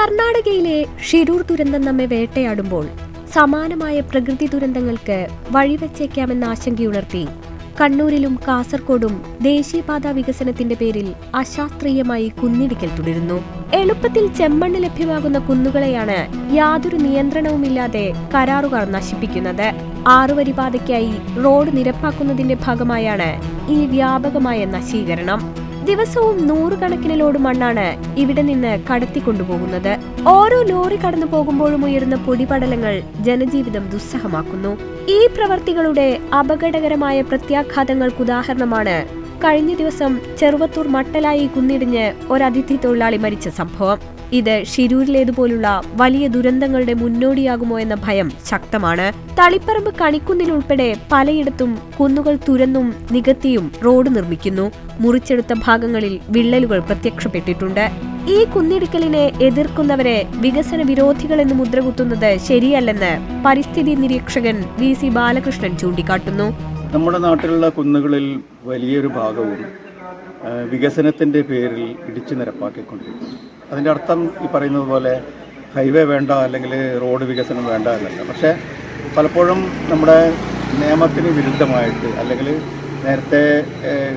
കർണാടകയിലെ ഷിരൂർ ദുരന്തം നമ്മെ വേട്ടയാടുമ്പോൾ സമാനമായ പ്രകൃതി ദുരന്തങ്ങൾക്ക് വഴിവെച്ചേക്കാമെന്ന ആശങ്കയുണർത്തി കണ്ണൂരിലും കാസർകോടും ദേശീയപാത വികസനത്തിന്റെ പേരിൽ അശാസ്ത്രീയമായി കുന്നിടിക്കൽ തുടരുന്നു. എളുപ്പത്തിൽ ചെമ്മണ്ണ് ലഭ്യമാകുന്ന കുന്നുകളെയാണ് യാതൊരു നിയന്ത്രണവുമില്ലാതെ കരാറുകാർ നശിപ്പിക്കുന്നത്. ആറുവരി പാതയ്ക്കായി റോഡ് നിരപ്പാക്കുന്നതിന്റെ ഭാഗമായാണ് ഈ വ്യാപകമായ നശീകരണം. ദിവസവും നൂറുകണക്കിന് ലോഡ് മണ്ണാണ് ഇവിടെ നിന്ന് കടത്തിക്കൊണ്ടുപോകുന്നത്. ഓരോ ലോറി കടന്നു പോകുമ്പോഴും ഉയരുന്ന പൊടിപടലങ്ങൾ ജനജീവിതം ദുസ്സഹമാക്കുന്നു. ഈ പ്രവർത്തികളുടെ അപകടകരമായ പ്രത്യാഘാതങ്ങൾക്ക് ഉദാഹരണമാണ് കഴിഞ്ഞ ദിവസം ചെറുവത്തൂർ മട്ടലായി കുന്നിടിഞ്ഞ് ഒരതിഥി തൊഴിലാളി മരിച്ച സംഭവം. ഇത് ഷിരൂരിലേതുപോലുള്ള വലിയ ദുരന്തങ്ങളുടെ മുന്നോടിയാകുമോ എന്ന ഭയം ശക്തമാണ്. തളിപ്പറമ്പ് കണിക്കുന്നിലുൾപ്പെടെ പലയിടത്തും കുന്നുകൾ തുരന്നും നികത്തിയും റോഡ് നിർമ്മിക്കുന്നു. മുറിച്ചെടുത്ത ഭാഗങ്ങളിൽ വിള്ളലുകൾ പ്രത്യക്ഷപ്പെട്ടിട്ടുണ്ട്. ഈ കുന്നിടിക്കലിനെ എതിർക്കുന്നവരെ വികസന വിരോധികളെന്ന് മുദ്രകുത്തുന്നത് ശരിയല്ലെന്ന് പരിസ്ഥിതി നിരീക്ഷകൻ വി സി ബാലകൃഷ്ണൻ ചൂണ്ടിക്കാട്ടുന്നു. നമ്മുടെ നാട്ടിലുള്ള കുന്നുകളിൽ വലിയൊരു ഭാഗവും വികസനത്തിന്റെ പേരിൽ ഇടിച്ചു നിരപ്പാക്കിക്കൊണ്ടിരിക്കുന്നു. അതിന്റെ അർത്ഥം ഈ പറയുന്നത് പോലെ ഹൈവേ വേണ്ട അല്ലെങ്കിൽ റോഡ് വികസനം വേണ്ട എന്നല്ല. പക്ഷേ പലപ്പോഴും നമ്മുടെ നിയമത്തിന് വിരുദ്ധമായിട്ട് അല്ലെങ്കിൽ നേരത്തെ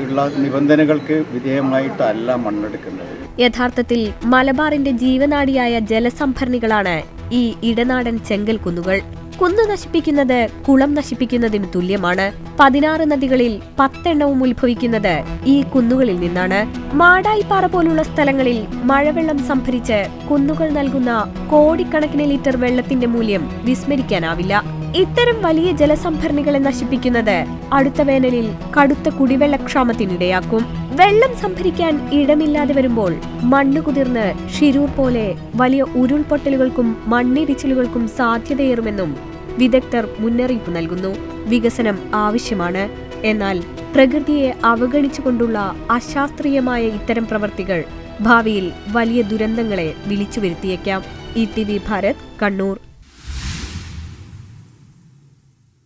ഉള്ള നിബന്ധനകൾക്ക് വിധേയമായിട്ടല്ല മണ്ണെടുക്കുന്നത് യഥാർത്ഥത്തിൽ മലബാറിന്റെ ജീവനാടിയായ ജലസംഭരണികളാണ് ഈ ഇടനാടൻ ചെങ്കൽ കുന്നുകൾ. കുന്നു നശിപ്പിക്കുന്നത് കുളം നശിപ്പിക്കുന്നതിന് തുല്യമാണ്. പതിനാറ് നദികളിൽ പത്തെണ്ണവും ഉത്ഭവിക്കുന്നത് ഈ കുന്നുകളിൽ നിന്നാണ്. മാടായിപ്പാറ പോലുള്ള സ്ഥലങ്ങളിൽ മഴവെള്ളം സംഭരിച്ച് കുന്നുകൾ നൽകുന്ന കോടിക്കണക്കിന് ലിറ്റർ വെള്ളത്തിന്റെ മൂല്യം വിസ്മരിക്കാനാവില്ല. ഇത്തരം വലിയ ജലസംഭരണികളെ നശിപ്പിക്കുന്നത് അടുത്ത വേനലിൽ കടുത്ത കുടിവെള്ളക്ഷാമത്തിനിടയാക്കും. വെള്ളം സംഭരിക്കാൻ ഇടമില്ലാതെ വരുമ്പോൾ മണ്ണ് കുതിർന്ന് ഷിരൂർ പോലെ വലിയ ഉരുൾപൊട്ടലുകൾക്കും മണ്ണിടിച്ചിലുകൾക്കും സാധ്യതയേറുമെന്നും വിദഗ്ധർ മുന്നറിയിപ്പ് നൽകുന്നു. വികസനം ആവശ്യമാണ്. എന്നാൽ പ്രകൃതിയെ അവഗണിച്ചുകൊണ്ടുള്ള അശാസ്ത്രീയമായ ഇത്തരം പ്രവർത്തികൾ ഭാവിയിൽ വലിയ ദുരന്തങ്ങളെ വിളിച്ചു വരുത്തിയേക്കാം E T V Bharat Kannur.